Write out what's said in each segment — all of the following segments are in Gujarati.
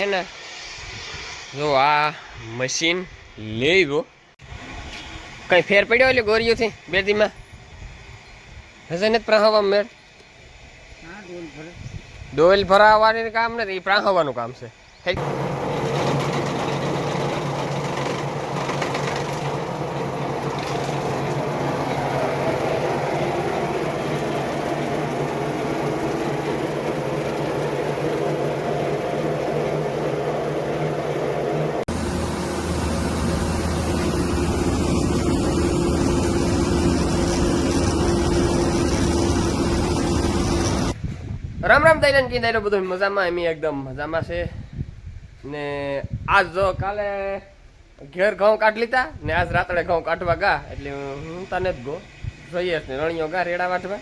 હે ને? જો આ મશીન લઈ ગયો કઈ ફેર પડ્યો એટલે ગોરીઓથી બે દીમાં હશે ને પ્રાહવા હા ડોલ ભરે. કામ નથી એ પ્રાહવાનું કામ છે. રામ રામ દૈરન કી દૈરો બધું મજામાં? એમ એકદમ મજામાં છે. ને આજ જો કાલે ઘેર ઘઉં કાઢ લીધા, ને આજ રાતડે ઘઉં કાઢવા ગા. એટલે હું તને જ ગો. જઈશ ને, રણિયો ગા, રેડા વાટવા.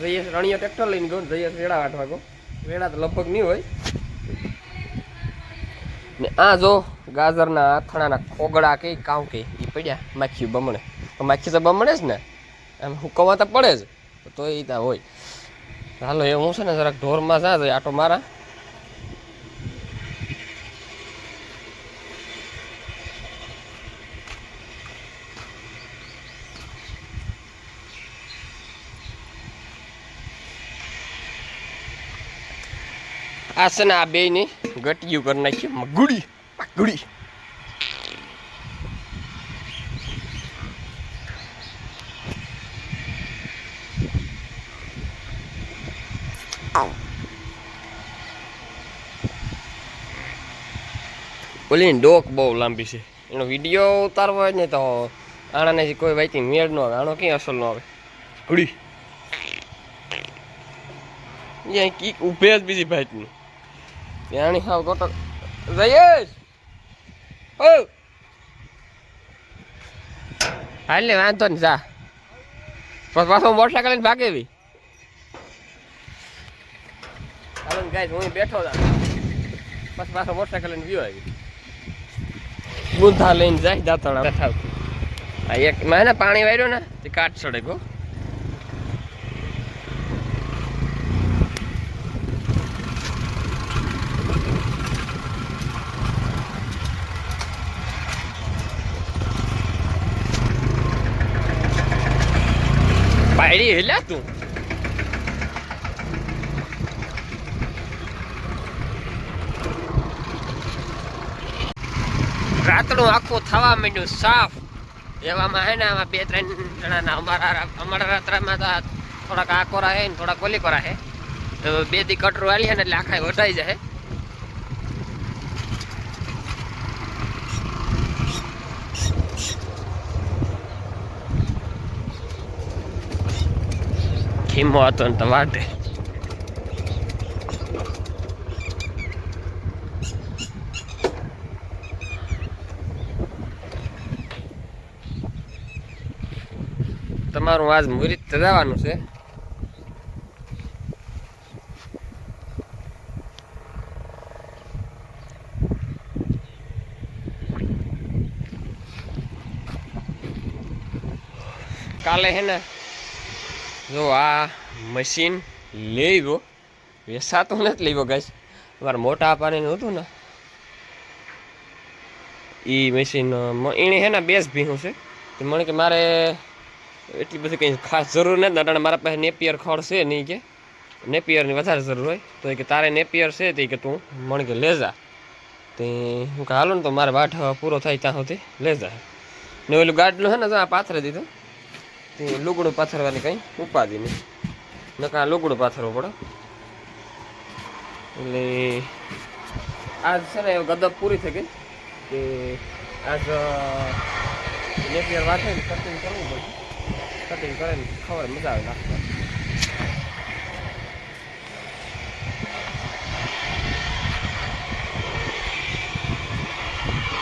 જઈશ રણિયો ટ્રેક્ટર લઈને ગયો જઈશ રેડા વાટવા ગો. રેડા તો લગભગ નહીં હોય. ને આ જો ગાજરના આથણાના ખોગડા કે કાં કે એ પડ્યા માખી બમણે. માખી તો બમણે જ ને. એમ હુકવા તો પડે જ. તો એ ત્યાં હોય. હાલો, એ હું છે ને જરાક ઢોરમાં જા જઈ આટો મારા. આ છે ને આ બે ની ગટિયું કરી નાખી ગુડી ગુડી. ઓલી ડોક બહુ લાંબી છે. એનો વીડિયો ઉતારવો હોય ને તો આણાને કોઈ વાંચી મેળ ન આવે. આનો ક્યાં અસલ ન આવે? ઘડી અહીંયા કીક ઉભે જ બીજી ભાઈની ત્યાંની હાવ ગોટો જયેશ ઓ! હાલ ને વાંધો ને જા. પછી, પાછો મોટરસાઇકલ લઈને ભાગે એવી હાલો ને ગાય હું બેઠો હતા પછી, પાછો મોટરસાઇકલ લઈને વ્યૂ આવી. ગુંથા લઈને જાય, દાંતણા બેઠા આ એક માં પાણી વાર્યો ને, તે કાટ ચડે ગો. પાયડી હેલ્યા તું? રાતનું આખું થવા માંડ્યું, સાફ. એવામાં હે ને આમાં બે ત્રણ જણાના, અમારા અમારા રાત્રામાં તો થોડાક આ હે ને થોડાક ઓલી કોરા હે. તો બે દી કટરું આલી ને એટલે આખા વટાઈ જાય. ખીમો હતો ને તો વાટે તમારું આજ મુહૂર્ત જવાનું છે. કાલે હે ને, જો આ મશીન લઈ ગયો વેસાતું નથી લઈ ગયો ગાઈસ મારા મોટા પાણીનું હતું ને એ મશીન એણે હે ને, બેસ ભીનું છે. તો મને કે મારે એટલી બધી કંઈ ખાસ જરૂર નથી. અટાણે મારા પાસે નેપિયર ખડ છે નહીં કે, નેપિયરની વધારે જરૂર હોય. તો એ કે તારે નેપિયર છે તે કે તું મણ કે લેજા. તે હું કે હાલો ને તો મારે વાઠ પૂરો થાય ત્યાં સુધી લેજા. ને ઓલું ગાડલું છે ને તો આ પાથરે દીધું. તે લુગડું પાથરવાની કંઈ ઉપાધિ નહીં. નકા લુગડું પાથરવું પડે. એટલે આજ છે ને ગદબ પૂરી થઈ ગઈ. કે આજ નેપિયર વાંચે ને કટિંગ કરવું પડે. કટિંગ ખબર મજા આવે નાખવા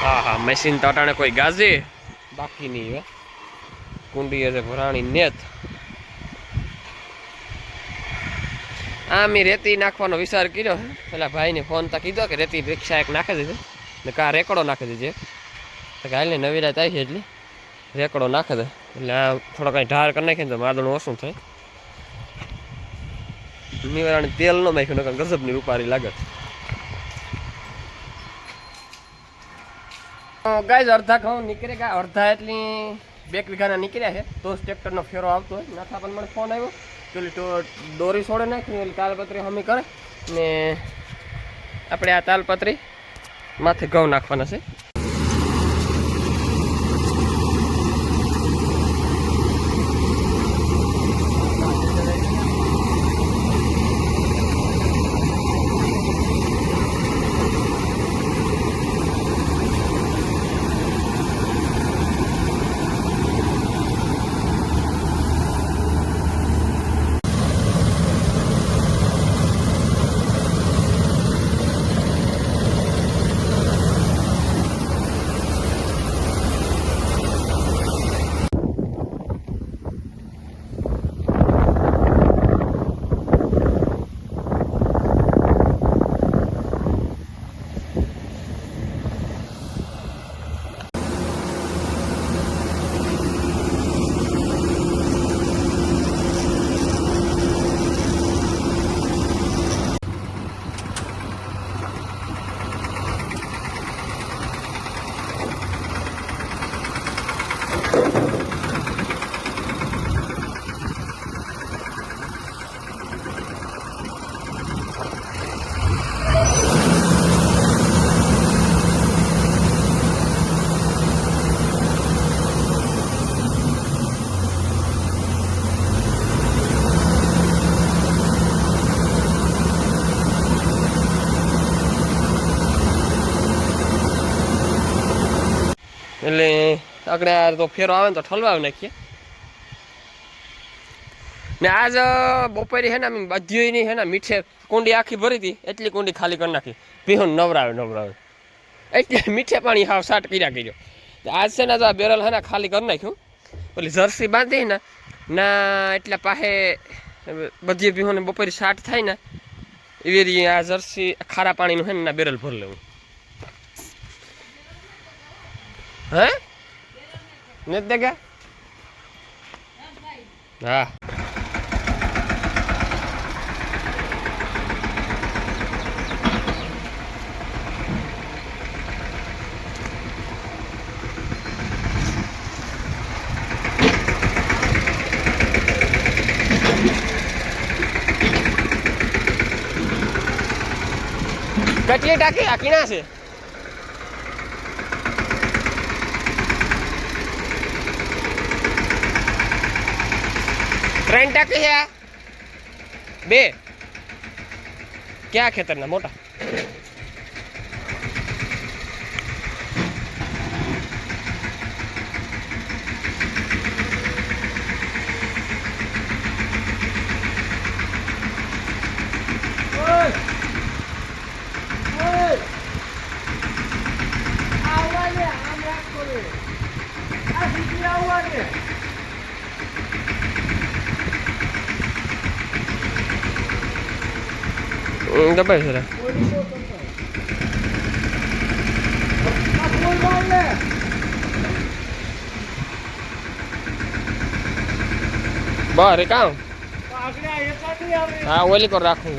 હા હા મશીન તો અટાણે કોઈ ગાજે. બાકી નહીં હવે. કુંડી હશે ભરાણી નેત. આ મેં રેતી નાખવાનો વિચાર કર્યો. પેલા ભાઈને ફોન તો કીધો કે રેતી રિક્ષા એક નાખી દીધો ને કા રેકડો નાખી દીધો તો કે હાલને નવી રાત આવી છે એટલે. રેકડો નાખે દે એટલે આ થોડો કાંઈ ઢાર કરી નાખીને તો માદણું ઓછું થાય. નિવારણ તેલ ન નાખ્યું, નકર ગજબની રૂપારી લાગે. ગાય અડધા ઘઉં નીકળે ગયા. અડધા એટલી બે વીઘાના નીકળ્યા છે. તો જ ટ્રેક્ટરનો ફેરો આવતો હોય. નાથા પણ મને ફોન આવ્યો. પેલી તો દોરી છોડે નાખી એટલે તાલપત્રી હમી કરે. ને આપણે આ તાલપત્રી માથે ઘઉં નાખવાના છે એટલે આપણે આ તો ફેરો આવે ને તો ઠલવાવી નાખીએ. ને આજ બપોરે હે ને અમે બધીની હે ને મીઠે કુંડી આખી ભરી હતી, એટલી કુંડી ખાલી કરી નાખી. પીહું નવરાવે નવરાવે. એટલે મીઠે પાણી હાવ સાટ કર્યા કર્યો. આજ છે ને તો આ બેરલ હે ને ખાલી કરી નાખ્યું. ઓલી જર્સી બાંધી ને, ના, એટલે પાસે બધી પીહોને બપોરે સાટ થાય ને, એવી રીતે આ જર્સી ખારા પાણીનું હે ને બેરલ ભરી લેવું. હે? નથી દેખા હા. કેટલી ટાંકી આ કીણા છે. ત્રણ ટાંકી છે આ. બે. ક્યાં ખેતરના? મોટા. હમ, દબાઈ છે રે. બરે કામ હા ઓલી પર રાખું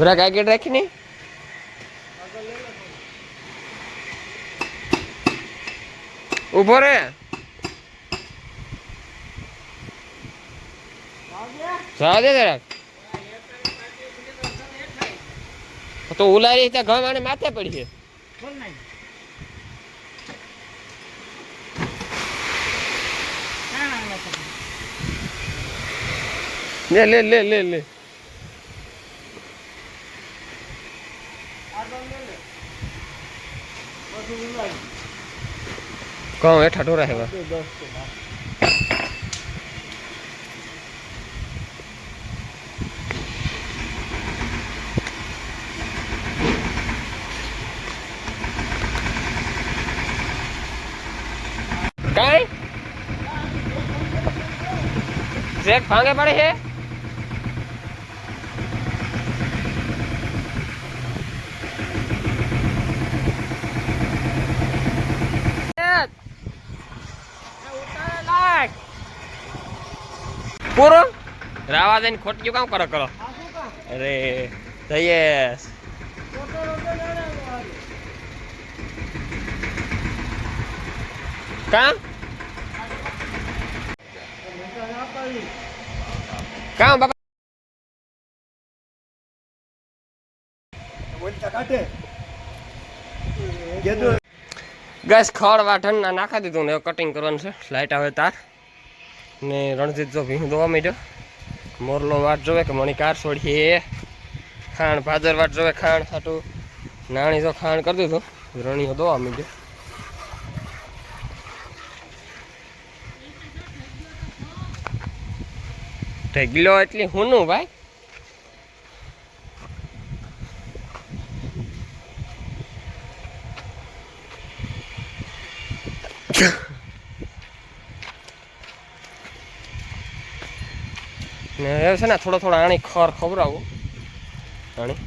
થોડા રાખી રાખીને? ઊભો રે. જવા દે તો ઉલારી ત્યાં ઘર માને માથે પડી છે. લે લે લે લે લે. ઘઉં હેઠા ઢોરા હેવા કાંઈ શેક ભાંગે પડે છે પૂરો રાવા દઈને ખોટક્યું કામ કરો કરો. અરે જઈએ. કામ કામ બાપા? ગેસ ખડ વાઠણ નાખા નાખી દીધું ને કટિંગ કરવાનું છે. લાઇટ આવે તાર. ને રણજીત જો ભીંગ દોવા માંડ્યો. મોરલો વાટ જોવે કે મણી કાર છોડીએ ખાણ, ભાદર વાટ જોવે, ખાણ ખાટું. નાણી જો ખાણ કરી દીધું, રણીઓ દોવા માંડ્યો. ઢગલો એટલી હુંનું ભાઈ ને હવે છે ને, થોડો થોડો આણી ખર ખવડાવું. આણી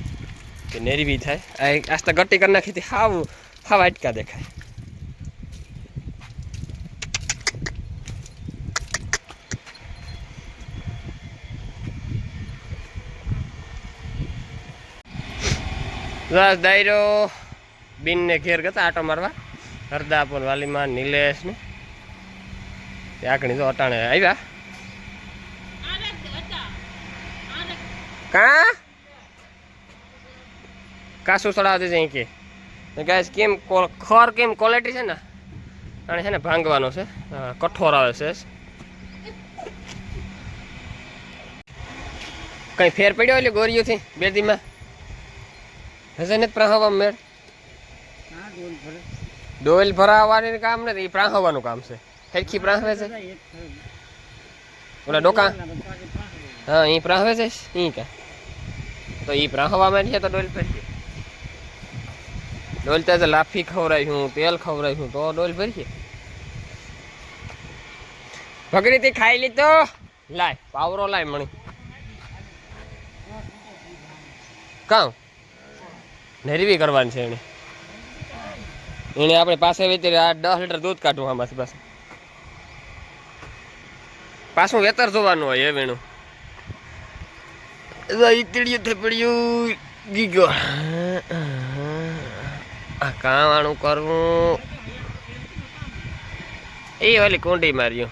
કે નેરી બી થાય. આ ગટી આસ્તા ગટ્ટી કરી નાખી હાવ હાવ આટકા દેખાય. બસ ડાયરો બિનને ઘેર ગતા આટો મારવા. હરદાપુર વાલીમાં નિલેશ ને આકણી તો અટાણે આવ્યા. કા? કાસું ચડાવ દેજે અહીં કે? ગાય કેમ ખર કેમ ક્વોલિટી છે ને? અને છે ને ભાંગવાનો છે. કઠોર આવે છે. કઈ ફેર પડ્યો એટલે ગોરીઓથી બે દીમાં હશે ને પ્રાહવા મેળ? ડોલ ભરે ડોલ ભરાવવાનું કામ નથી, એ પ્રાહવાનું કામ છે. ફેરખી પ્રાહવે છે. ઓલા ડોકા. હા એ પ્રાહવે છે. ઈ કા? તો એ પ્રહવામાં છે તો ડોલ ભરશે ડોલ તો લાફી ખવડાવ્યું, તેલ ખવડાવ્યું, તો ડોલ ભરશે ભગડી તે ખાઈ લીધો. લાય, પાવરો લાય મણી. કામ નરવી કરવાની છે એને એને આપણે પાસે વેચી આ દસ લીટર દૂધ કાઢવું આમાંથી પાસે પાછું વેતર જોવાનું હોય એ વેણું. ઈતળિયું થપડ્યું ગીગો. આ કાવાણું કરવું. એ ઓલી કુંડી માર્યું.